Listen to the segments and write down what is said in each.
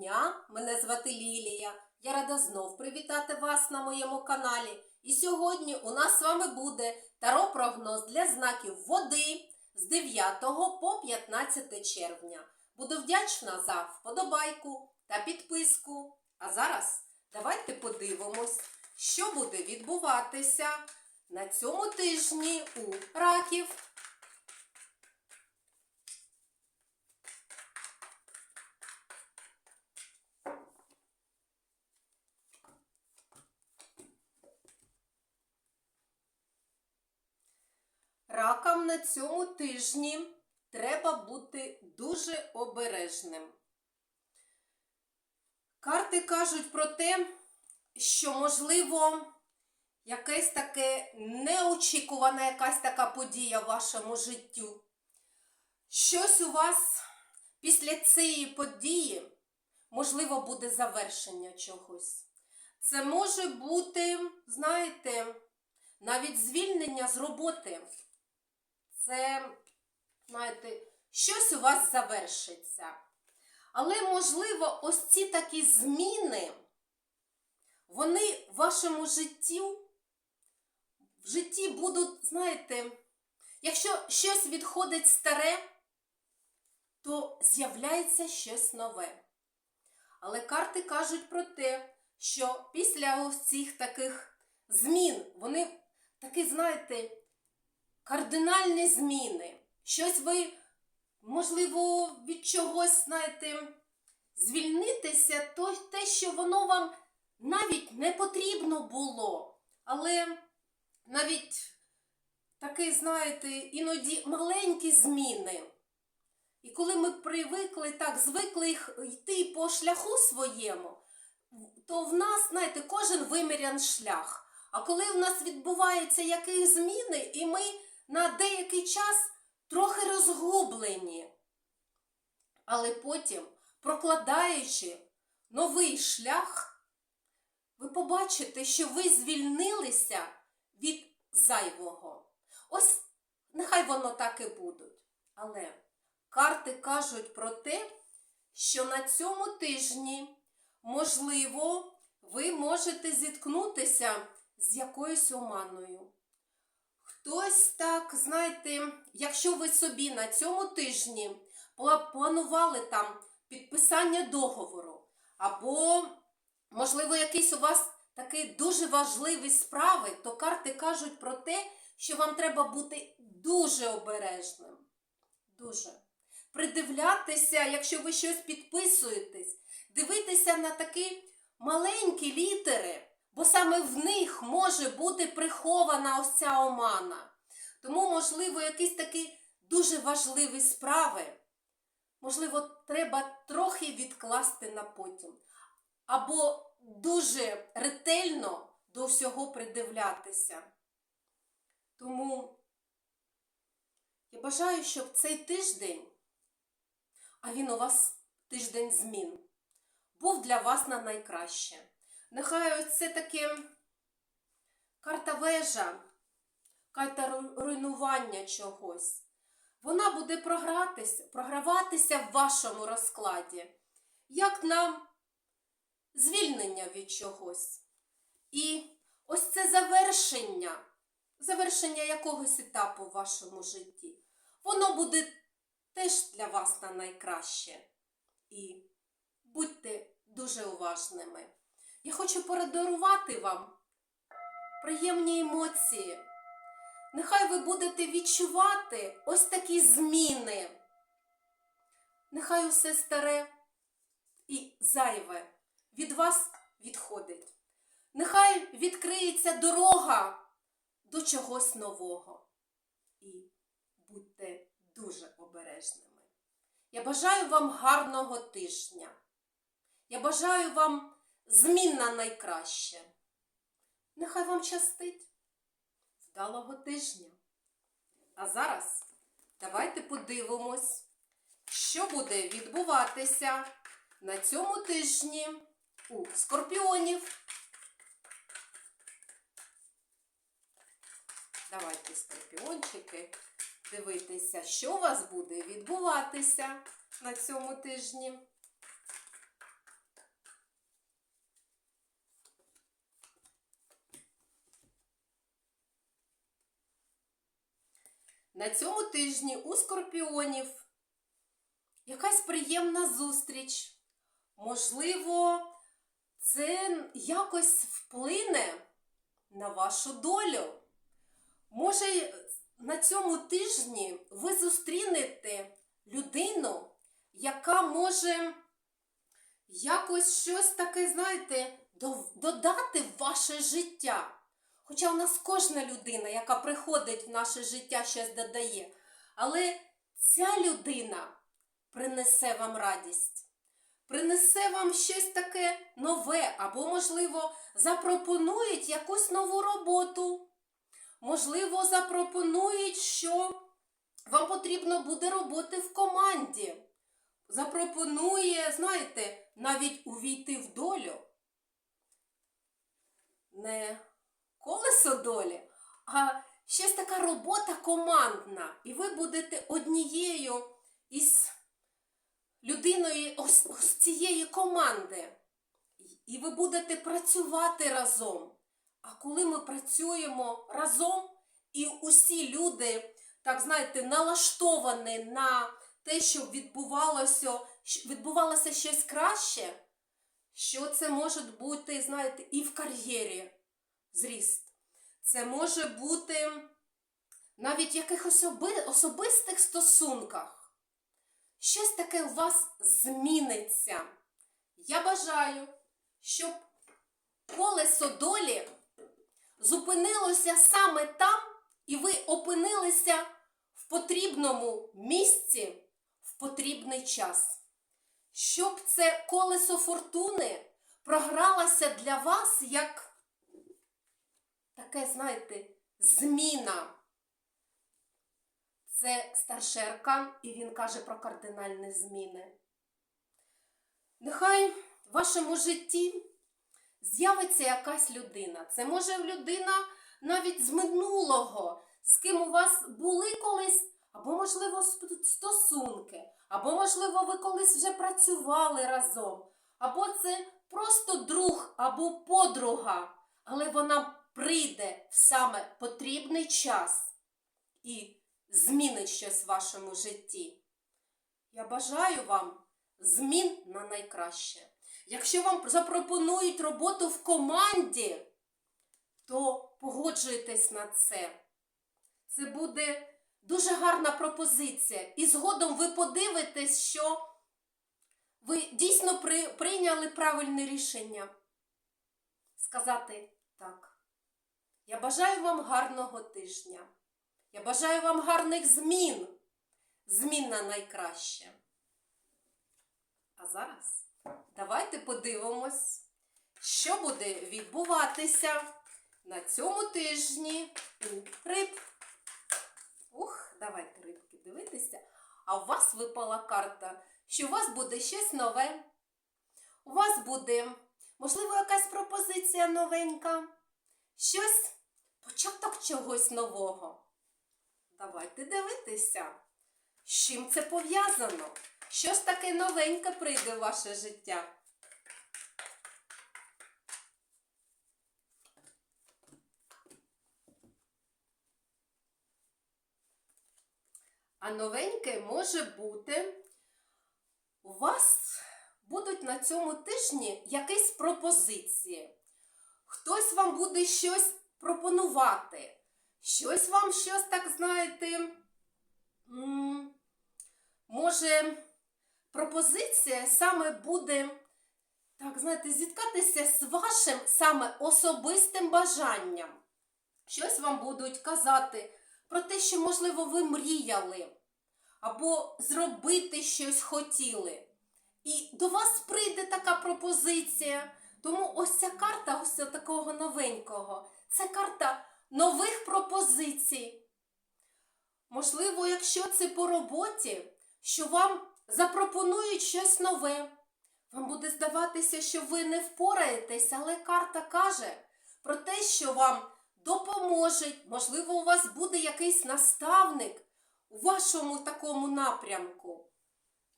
дня! Мене звати Лілія. Я рада знов привітати вас на моєму каналі. І сьогодні у нас з вами буде таро-прогноз для знаків води з 9 по 15 червня. Буду вдячна за вподобайку та підписку. А зараз давайте подивимось, що буде відбуватися на цьому тижні у раків. Ракам на цьому тижні треба бути дуже обережним. Карти кажуть про те, що, можливо, якесь таке неочікувана якась така подія в вашому життю. Щось у вас після цієї події, можливо, буде завершення чогось. Це може бути, знаєте, навіть звільнення з роботи. Це, знаєте, щось у вас завершиться. Але, можливо, ось ці такі зміни, вони в вашому житті, в житті будуть, знаєте, якщо щось відходить старе, то з'являється щось нове. Але карти кажуть про те, що після ось цих таких змін, вони такі, знаєте, кардинальні зміни. Щось ви, можливо, від чогось, знаєте, звільнитися, то те, що воно вам навіть не потрібно було. Але навіть такі, знаєте, іноді маленькі зміни. І коли ми привикли так, звикли йти по шляху своєму, то в нас, знаєте, кожен вимірян шлях. А коли в нас відбуваються якісь зміни, і ми на деякий час трохи розгублені, але потім, прокладаючи новий шлях, ви побачите, що ви звільнилися від зайвого. Ось нехай воно так і будуть. Але карти кажуть про те, що на цьому тижні, можливо, ви можете зіткнутися з якоюсь оманою. Хтось так, знаєте, якщо ви собі на цьому тижні планували там підписання договору, або, можливо, якісь у вас такі дуже важливі справи, то карти кажуть про те, що вам треба бути дуже обережним. Дуже. Придивлятися, якщо ви щось підписуєтесь, дивитися на такі маленькі літери бо саме в них може бути прихована ось ця омана. Тому, можливо, якісь такі дуже важливі справи, можливо, треба трохи відкласти на потім. Або дуже ретельно до всього придивлятися. Тому я бажаю, щоб цей тиждень, а він у вас тиждень змін, був для вас на найкраще. Нехай це таке карта вежа, карта руйнування чогось. Вона буде програтися, програватися в вашому розкладі, як на звільнення від чогось. І ось це завершення, завершення якогось етапу в вашому житті. Воно буде теж для вас на найкраще. І будьте дуже уважними. Я хочу подарувати вам приємні емоції. Нехай ви будете відчувати ось такі зміни. Нехай усе старе і зайве від вас відходить. Нехай відкриється дорога до чогось нового. І будьте дуже обережними. Я бажаю вам гарного тижня. Я бажаю вам змін на найкраще. Нехай вам щастить вдалого тижня. А зараз давайте подивимось, що буде відбуватися на цьому тижні у скорпіонів. Давайте, скорпіончики, дивитися, що у вас буде відбуватися на цьому тижні. На цьому тижні у скорпіонів якась приємна зустріч. Можливо, це якось вплине на вашу долю. Може, на цьому тижні ви зустрінете людину, яка може якось щось таке, знаєте, додати в ваше життя. Хоча у нас кожна людина, яка приходить в наше життя, щось додає. Але ця людина принесе вам радість, принесе вам щось таке нове, або, можливо, запропонують якусь нову роботу. Можливо, запропонують, що вам потрібно буде робити в команді. Запропонує, знаєте, навіть увійти в долю. Не колесо долі, а щось така робота командна. І ви будете однією із людиною ось, цієї команди. І ви будете працювати разом. А коли ми працюємо разом, і усі люди, так знаєте, налаштовані на те, щоб відбувалося, відбувалося щось краще, що це може бути, знаєте, і в кар'єрі зріст. Це може бути навіть в якихось оби- особистих стосунках. Щось таке у вас зміниться. Я бажаю, щоб колесо долі зупинилося саме там, і ви опинилися в потрібному місці в потрібний час. Щоб це колесо фортуни програлося для вас як таке, знаєте, зміна. Це старший аркан, і він каже про кардинальні зміни. Нехай в вашому житті з'явиться якась людина. Це може людина навіть з минулого, з ким у вас були колись, або, можливо, стосунки, або, можливо, ви колись вже працювали разом, або це просто друг або подруга, але вона прийде в саме потрібний час і змінить щось в вашому житті. Я бажаю вам змін на найкраще. Якщо вам запропонують роботу в команді, то погоджуйтесь на це. Це буде дуже гарна пропозиція. І згодом ви подивитесь, що ви дійсно прийняли правильне рішення. Сказати так. Бажаю вам гарного тижня. Я бажаю вам гарних змін. Змін на найкраще. А зараз давайте подивимось, що буде відбуватися на цьому тижні у риб. Ух, давайте рибки дивитися. А у вас випала карта, що у вас буде щось нове. У вас буде, можливо, якась пропозиція новенька. Щось, початок чогось нового. Давайте дивитися, з чим це пов'язано. Щось таке новеньке прийде в ваше життя. А новеньке може бути, у вас будуть на цьому тижні якісь пропозиції. Хтось вам буде щось пропонувати. Щось вам щось, так знаєте, може, пропозиція саме буде, так знаєте, зіткатися з вашим саме особистим бажанням. Щось вам будуть казати про те, що, можливо, ви мріяли, або зробити щось хотіли. І до вас прийде така пропозиція. Тому ось ця карта, ось такого новенького, це карта нових пропозицій. Можливо, якщо це по роботі, що вам запропонують щось нове. Вам буде здаватися, що ви не впораєтесь, але карта каже про те, що вам допоможе. Можливо, у вас буде якийсь наставник у вашому такому напрямку.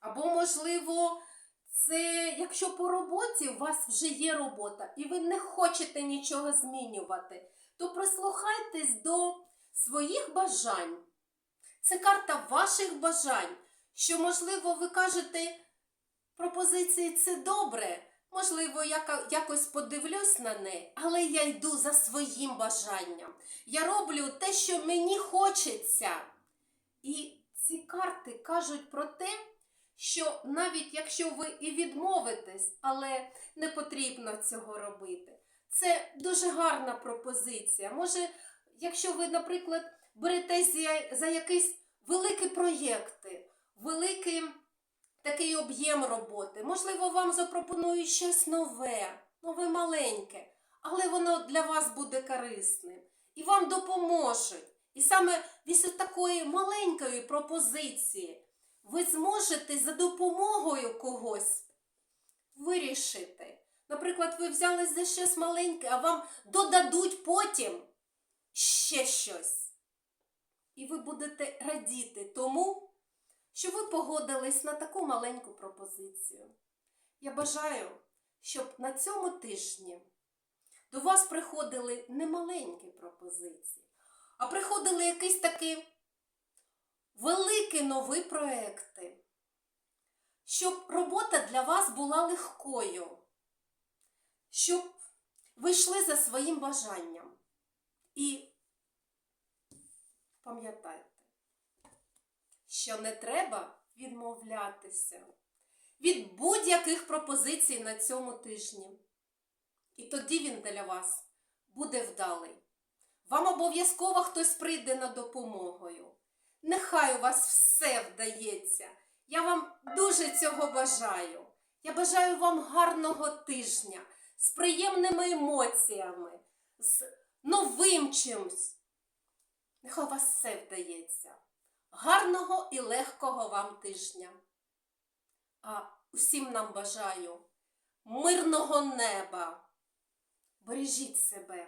Або, можливо, це якщо по роботі у вас вже є робота, і ви не хочете нічого змінювати, то прислухайтесь до своїх бажань. Це карта ваших бажань, що, можливо, ви кажете, пропозиції це добре. Можливо, я якось подивлюсь на неї, але я йду за своїм бажанням. Я роблю те, що мені хочеться. І ці карти кажуть про те, що навіть якщо ви і відмовитесь, але не потрібно цього робити. Це дуже гарна пропозиція. Може, якщо ви, наприклад, беретесь за, якісь великі проєкти, великий такий об'єм роботи, можливо, вам запропонують щось нове, нове маленьке, але воно для вас буде корисним і вам допоможуть. І саме після такої маленької пропозиції ви зможете за допомогою когось вирішити. Наприклад, ви взялись за щось маленьке, а вам додадуть потім ще щось. І ви будете радіти тому, що ви погодились на таку маленьку пропозицію. Я бажаю, щоб на цьому тижні до вас приходили не маленькі пропозиції, а приходили якісь такі великі нові проекти, щоб робота для вас була легкою, щоб ви йшли за своїм бажанням. І пам'ятайте, що не треба відмовлятися від будь-яких пропозицій на цьому тижні. І тоді він для вас буде вдалий. Вам обов'язково хтось прийде на допомогою. Нехай у вас все вдається. Я вам дуже цього бажаю. Я бажаю вам гарного тижня з приємними емоціями, з новим чимось. Нехай у вас все вдається. Гарного і легкого вам тижня. А усім нам бажаю мирного неба. Бережіть себе.